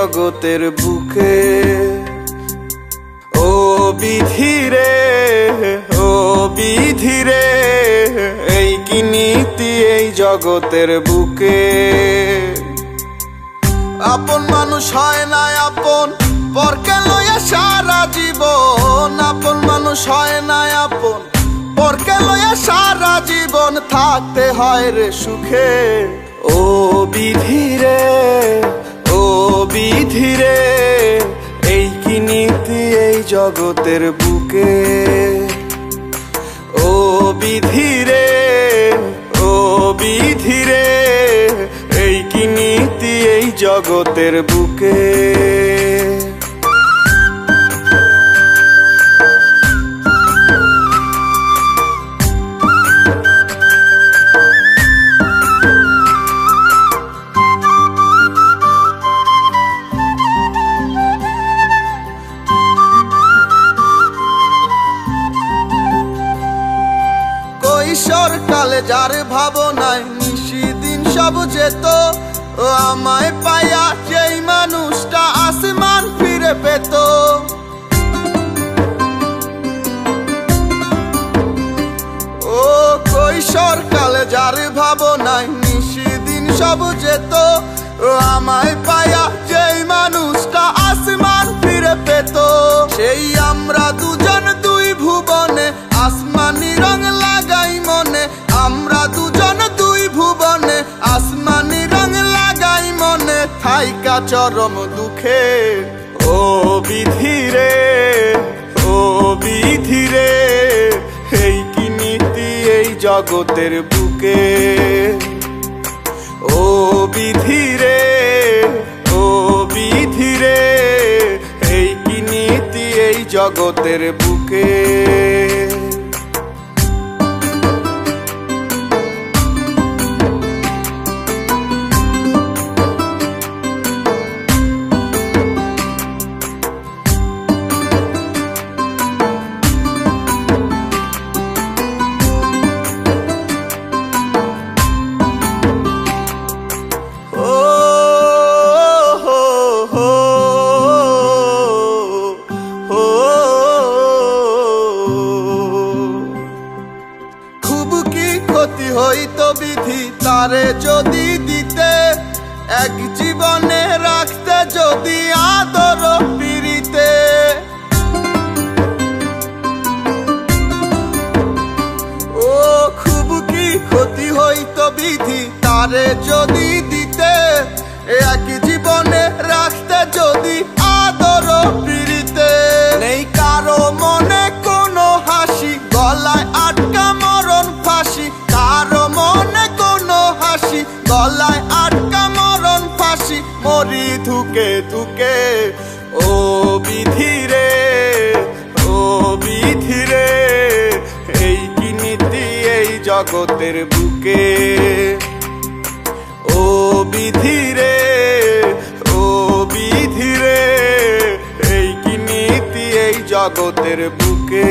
জগতের বুকে। ও বিধিরে ও বিধিরে এই কি নীতি এই জগতের বুকে? আপন মানুষ হয় না আপন, পরকে লইয়া সারা জীবন। আপন মানুষ হয় না আপন, পরকে লইয়া সারা জীবন থাকতে হয় রে সুখে। ও বিধিরে ও বিধিরে এই কি নীতি এই জগতের বুকে? ও বিধিরে ও বিধিরে এই কি নীতি এই জগতের বুকে? কালে যার ভাবনায় নিশি দিন সব যেত, ও আমায় পায়া যেই মানুষটা আসমান ফিরে পেত। ও কৈশোর কালে যার ভাবনায় নিশি দিন সব যেত, ও আমায় থাইকা চরম দুঃখে। ও বিধিরে ও বিধিরে, এই কি নীতি এই জগতের বুকে? ও বিধিরে ও বিধিরে, এই কি নীতি এই জগতের বুকে? হইতো বিধি তারে যদি দিতে, এক জীবনে রাখতে যদি আদর পিড়িতে। ও খুব কি ক্ষতি হইতো বিধি তারে যদি দিতে, এক জীবনে রাখতে যদি আদর পিড়িতে। হাসি গলায় আটকা মরণ ফাঁসি, মরি ধুকে ধুকে। ও বিধিরে ও বিধিরে এই কি নীতি এই জগতের বুকে? ও বিধিরে ও বিধিরে এই কি নীতি এই জগতের বুকে?